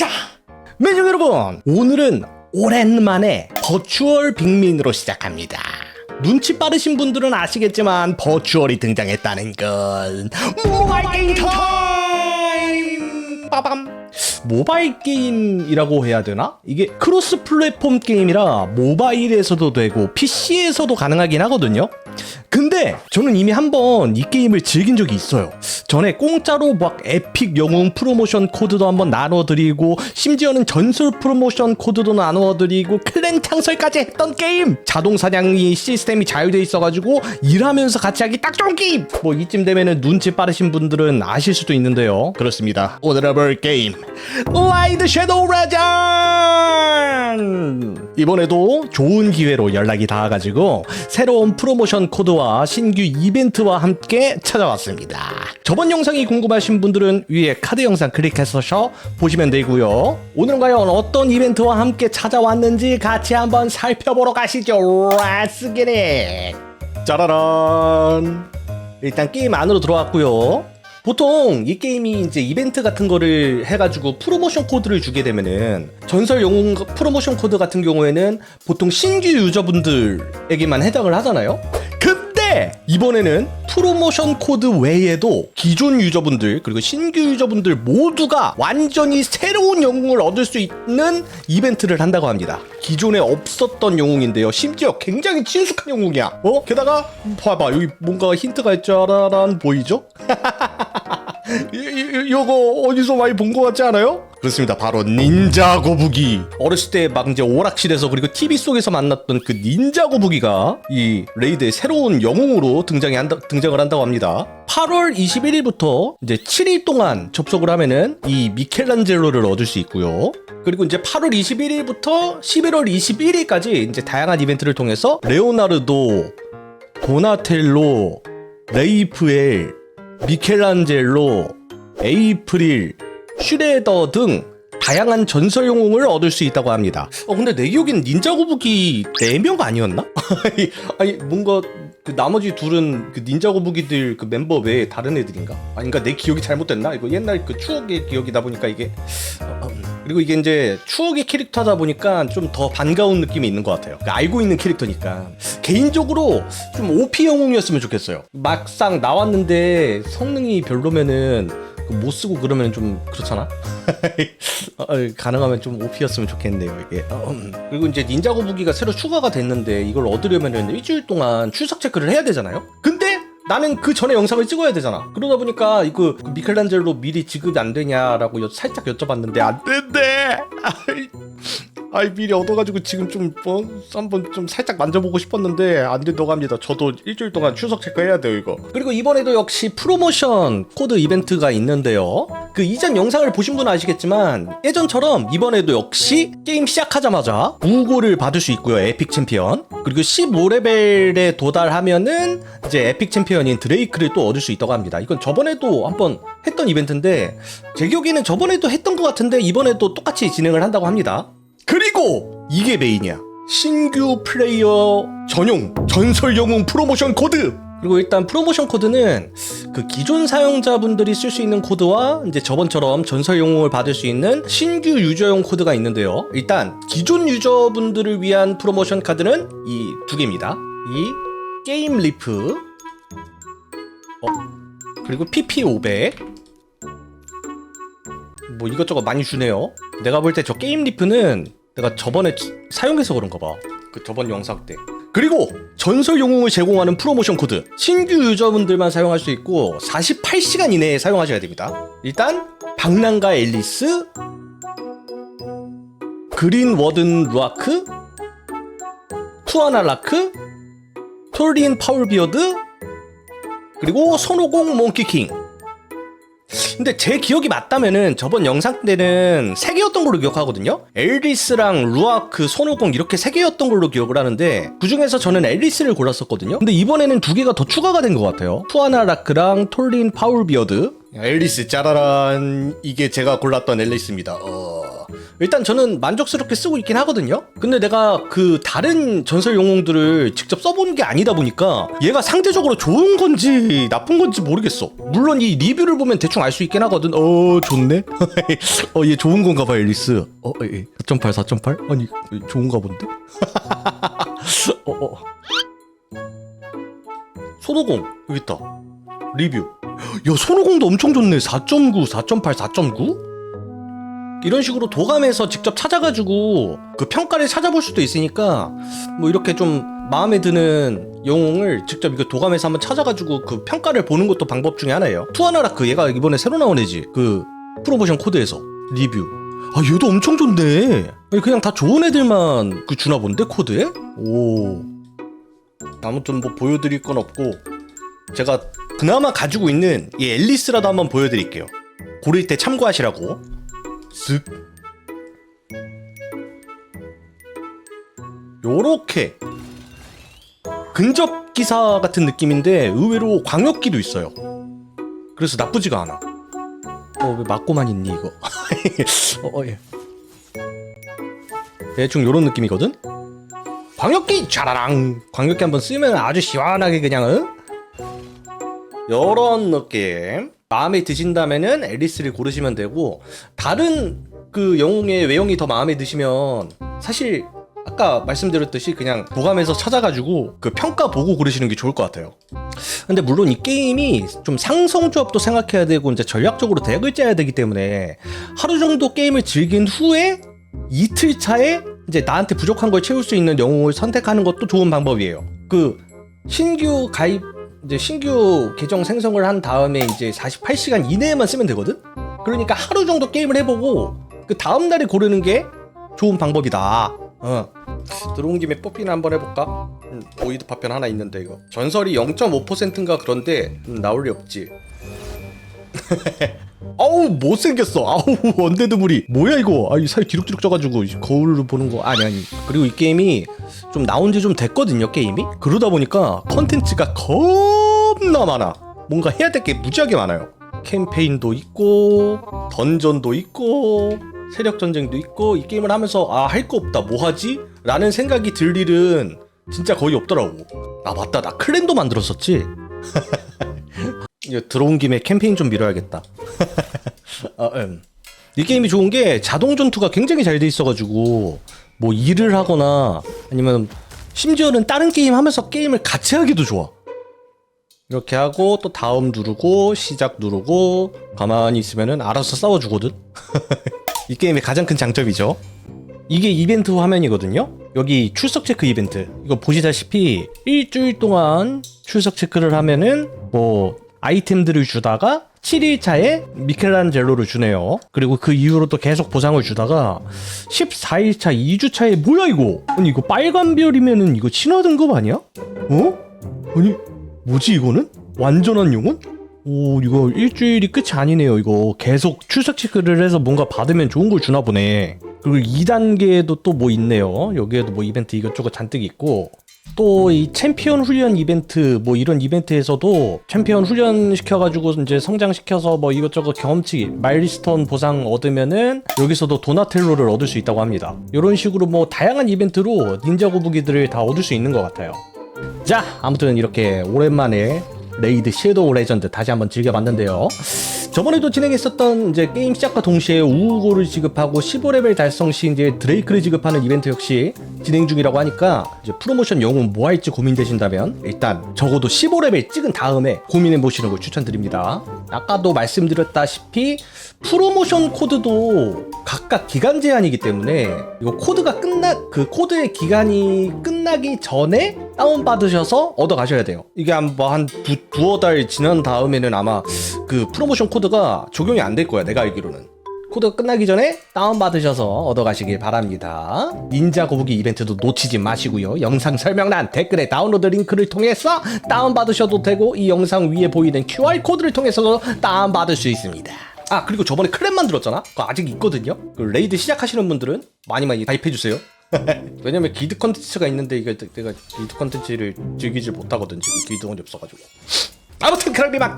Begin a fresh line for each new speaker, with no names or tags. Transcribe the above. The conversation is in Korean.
자, 매주 여러분, 오늘은 오랜만에 버추얼 빅민으로 시작합니다. 눈치 빠르신 분들은 아시겠지만 버추얼이 등장했다는 건 모바일 게임 타임! 빠밤! 모바일 게임이라고 해야 되나? 이게 크로스 플랫폼 게임이라 모바일에서도 되고 PC에서도 가능하긴 하거든요. 근데 저는 이미 한 번 이 게임을 즐긴 적이 있어요. 전에 공짜로 막 에픽 영웅 프로모션 코드도 한번 나눠드리고 심지어는 전술 프로모션 코드도 나눠드리고 클랜 창설까지 했던 게임. 자동 사냥이 시스템이 잘돼 있어가지고 일하면서 같이 하기 딱 좋은 게임. 뭐 이쯤 되면은 눈치 빠르신 분들은 아실 수도 있는데요. 그렇습니다. 오늘 해볼 게임 라이드 섀도우 라잔. 이번에도 좋은 기회로 연락이 닿아가지고 새로운 프로모션 코드와 신규 이벤트와 함께 찾아왔습니다. 저번 영상이 궁금하신 분들은 위에 카드 영상 클릭해서 보시면 되고요. 오늘은 과연 어떤 이벤트와 함께 찾아왔는지 같이 한번 살펴보러 가시죠. It. 짜라란. 일단 게임 안으로 들어왔고요. 보통 이 게임이 이제 이벤트 같은 거를 해가지고 프로모션 코드를 주게 되면은 전설 영웅 프로모션 코드 같은 경우에는 보통 신규 유저분들에게만 해당을 하잖아요. 근데 이번에는 프로모션 코드 외에도 기존 유저분들 그리고 신규 유저분들 모두가 완전히 새로운 영웅을 얻을 수 있는 이벤트를 한다고 합니다. 기존에 없었던 영웅인데요. 심지어 굉장히 친숙한 영웅이야. 어? 게다가 봐봐 여기 뭔가 힌트가 짜라란 보이죠? 이, 이, 요거 어디서 많이 본 것 같지 않아요? 그렇습니다. 바로 닌자 거북이. 어렸을 때 막 이제 오락실에서 그리고 TV 속에서 만났던 그 닌자 거북이가 이 레이드의 새로운 영웅으로 등장이 한다, 등장을 한다고 합니다. 8월 21일부터 이제 7일 동안 접속을 하면은 이 미켈란젤로를 얻을 수 있고요. 그리고 이제 8월 21일부터 11월 21일까지 이제 다양한 이벤트를 통해서 레오나르도, 도나텔로, 레이프엘, 미켈란젤로, 에이프릴, 슈레더 등 다양한 전설 영웅을 얻을 수 있다고 합니다. 어 근데 내 기억엔 닌자 거북이 4명 아니었나? 아니, 뭔가 그 나머지 둘은 그 닌자 거북이들 그 멤버 외에 다른 애들인가? 아니 그러니까 내 기억이 잘못됐나? 이거 옛날 그 추억의 기억이다 보니까 이게. 그리고 이게 이제 추억의 캐릭터다 보니까 좀 더 반가운 느낌이 있는 것 같아요. 그러니까 알고 있는 캐릭터니까 개인적으로 좀 OP 영웅이었으면 좋겠어요. 막상 나왔는데 성능이 별로면은 못 쓰고 그러면 좀 그렇잖아. 어, 가능하면 좀 OP였으면 좋겠네요 이게. 어, 음. 그리고 이제 닌자 거북이가 새로 추가가 됐는데 이걸 얻으려면은 일주일 동안 출석 체크를 해야 되잖아요. 근데 나는 그 전에 영상을 찍어야 되잖아. 그러다 보니까 그 미켈란젤로 미리 지급이 안 되냐라고 여- 살짝 여쭤봤는데 안 된대. 아이, 미리 얻어가지고 지금 좀 뭐, 한번 좀 살짝 만져보고 싶었는데 안 된다고 합니다. 저도 일주일 동안 출석 체크해야 돼요 이거. 그리고 이번에도 역시 프로모션 코드 이벤트가 있는데요. 그 이전 영상을 보신 분은 아시겠지만 예전처럼 이번에도 역시 게임 시작하자마자 우고를 받을 수 있고요. 에픽 챔피언. 그리고 15레벨에 도달하면은 이제 에픽 챔피언인 드레이크를 또 얻을 수 있다고 합니다. 이건 저번에도 한번 했던 이벤트인데 제 기억에는 저번에도 했던 것 같은데 이번에도 똑같이 진행을 한다고 합니다. 그리고 이게 메인이야. 신규 플레이어 전용 전설 영웅 프로모션 코드. 그리고 일단 프로모션 코드는 그 기존 사용자분들이 쓸 수 있는 코드와 이제 저번처럼 전설 영웅을 받을 수 있는 신규 유저용 코드가 있는데요. 일단 기존 유저분들을 위한 프로모션 카드는 이 두 개입니다. 이 게임 리프 어 그리고 PP 500 뭐 이것저것 많이 주네요. 내가 볼 때 저 게임 리프는 내가 저번에 치- 사용해서 그런가 봐. 그 저번 영상 때. 그리고 전설 영웅을 제공하는 프로모션 코드. 신규 유저분들만 사용할 수 있고 48시간 이내에 사용하셔야 됩니다. 일단 박랑가 앨리스, 그린 워든 루아크, 투아나 라크, 톨린 파울 비어드, 그리고 손오공 몽키킹. 근데 제 기억이 맞다면은 저번 영상 때는 세 개였던 걸로 기억하거든요. 앨리스랑 루아크, 손오공 이렇게 세 개였던 걸로 기억을 하는데 그 중에서 저는 앨리스를 골랐었거든요. 근데 이번에는 두 개가 더 추가가 된 것 같아요. 푸아나 라크랑 톨린 파울비어드. 앨리스 짜라란 이게 제가 골랐던 앨리스입니다. 어... 일단 저는 만족스럽게 쓰고 있긴 하거든요. 근데 내가 그 다른 전설 영웅들을 직접 써본 게 아니다 보니까 얘가 상대적으로 좋은 건지 나쁜 건지 모르겠어. 물론 이 리뷰를 보면 대충 알 수 있긴 하거든. 어 좋네. 어 얘 좋은 건가 봐 앨리스. 어 예. 4.8 4.8 아니 좋은가 본데. 어 어. 손오공 여기 있다. 리뷰. 야 손오공도 엄청 좋네. 4.9 4.8 4.9? 이런 식으로 도감에서 직접 찾아가지고 그 평가를 찾아볼 수도 있으니까 뭐 이렇게 좀 마음에 드는 영웅을 직접 이거 도감에서 한번 찾아가지고 그 평가를 보는 것도 방법 중에 하나예요. 투아나라크 얘가 이번에 새로 나온 애지. 그 프로모션 코드에서 리뷰. 아 얘도 엄청 좋네. 그냥 다 좋은 애들만 그 주나 본데 코드에? 오. 아무튼 뭐 보여드릴 건 없고 제가 그나마 가지고 있는 이 앨리스라도 한번 보여드릴게요. 고를 때 참고하시라고. 쓱 요렇게 근접 기사 같은 느낌인데 의외로 광역기도 있어요. 그래서 나쁘지가 않아. 어, 왜 맞고만 있니 이거? 어, 어, 예. 대충 요런 느낌이거든. 광역기 촤라랑 광역기 한번 쓰면 아주 시원하게 그냥 응? 요런 느낌. 마음에 드신다면은 앨리스를 고르시면 되고 다른 그 영웅의 외형이 더 마음에 드시면 사실 아까 말씀드렸듯이 그냥 보감에서 찾아가지고 그 평가 보고 고르시는 게 좋을 것 같아요. 근데 물론 이 게임이 좀 상성 조합도 생각해야 되고 이제 전략적으로 덱을 짜야 되기 때문에 하루 정도 게임을 즐긴 후에 이틀 차에 이제 나한테 부족한 걸 채울 수 있는 영웅을 선택하는 것도 좋은 방법이에요. 그 신규 가입 이제 신규 계정 생성을 한 다음에 이제 48시간 이내에만 쓰면 되거든. 그러니까 하루 정도 게임을 해보고 그 다음 날에 고르는 게 좋은 방법이다. 어. 들어온 김에 뽀삐나 한번 해볼까? 음, 보이드 파편 하나 있는데 이거 전설이 0.5%인가 그런데 음, 나올 리 없지. 아우 못생겼어. 아우 원데드물이. 뭐야 이거? 아이 살 기룩기룩 쪄가지고 거울을 보는 거. 아니 아니. 그리고 이 게임이 좀 나온 지 좀 됐거든요 게임이. 그러다 보니까 컨텐츠가 겁나 많아. 뭔가 해야 될 게 무지하게 많아요. 캠페인도 있고 던전도 있고 세력 전쟁도 있고 이 게임을 하면서 아 할 거 없다 뭐 하지? 라는 생각이 들 일은 진짜 거의 없더라고. 아 맞다. 나 클랜도 만들었었지 이제 들어온 김에 캠페인 좀 밀어야겠다. 아, 음. 이 게임이 좋은 게 자동 전투가 굉장히 잘 돼 있어가지고 뭐 일을 하거나 아니면 심지어는 다른 게임 하면서 게임을 같이 하기도 좋아. 이렇게 하고 또 다음 누르고 시작 누르고 가만히 있으면은 알아서 싸워주거든. 이 게임의 가장 큰 장점이죠. 이게 이벤트 화면이거든요. 여기 출석 체크 이벤트. 이거 보시다시피 일주일 동안 출석 체크를 하면은 뭐 아이템들을 주다가 7일차에 미켈란젤로를 주네요. 그리고 그 이후로 또 계속 보상을 주다가 14일차 2주차에 뭐야 이거? 아니 이거 빨간 별이면은 이거 신화 등급 아니야? 어? 아니 뭐지 이거는? 완전한 용은? 오 이거 일주일이 끝이 아니네요 이거 계속 출석 체크를 해서 뭔가 받으면 좋은 걸 주나 보네 그리고 2단계에도 또 뭐 있네요 여기에도 뭐 이벤트 이것저것 잔뜩 있고 또 이 챔피언 훈련 이벤트 뭐 이런 이벤트에서도 챔피언 훈련 시켜가지고 이제 성장시켜서 뭐 이것저것 경험치 마일스톤 보상 얻으면은 여기서도 도나텔로를 얻을 수 있다고 합니다. 이런 식으로 뭐 다양한 이벤트로 닌자 거북이들을 다 얻을 수 있는 것 같아요. 자 아무튼 이렇게 오랜만에 레이드 섀도우 레전드 다시 한번 즐겨봤는데요. 저번에도 진행했었던 이제 게임 시작과 동시에 우우고를 지급하고 15레벨 달성 시 이제 드레이크를 지급하는 이벤트 역시 진행 중이라고 하니까 이제 프로모션 영웅 뭐 할지 고민되신다면 일단 적어도 15레벨 찍은 다음에 고민해 보시는 걸 추천드립니다. 아까도 말씀드렸다시피 프로모션 코드도 각각 기간 제한이기 때문에 이거 코드가 끝나 그 코드의 기간이 끝나기 전에 다운 받으셔서 얻어 가셔야 돼요. 이게 한 뭐 한 두어 달 지난 다음에는 아마 그 프로모션 코드가 적용이 안 될 거야. 내가 알기로는. 코드가 끝나기 전에 다운받으셔서 얻어가시길 바랍니다. 닌자 거북이 이벤트도 놓치지 마시고요. 영상 설명란 댓글에 다운로드 링크를 통해서 다운받으셔도 되고 이 영상 위에 보이는 QR코드를 통해서도 다운받을 수 있습니다. 아 그리고 저번에 클랩 만들었잖아? 그거 아직 있거든요? 그 레이드 시작하시는 분들은 많이 많이 가입해주세요. 왜냐면 기드 컨텐츠가 있는데 이게 내가 기드 컨텐츠를 즐기질 못하거든 지금. 기드원이 없어가지고. 아무튼 그럼 이만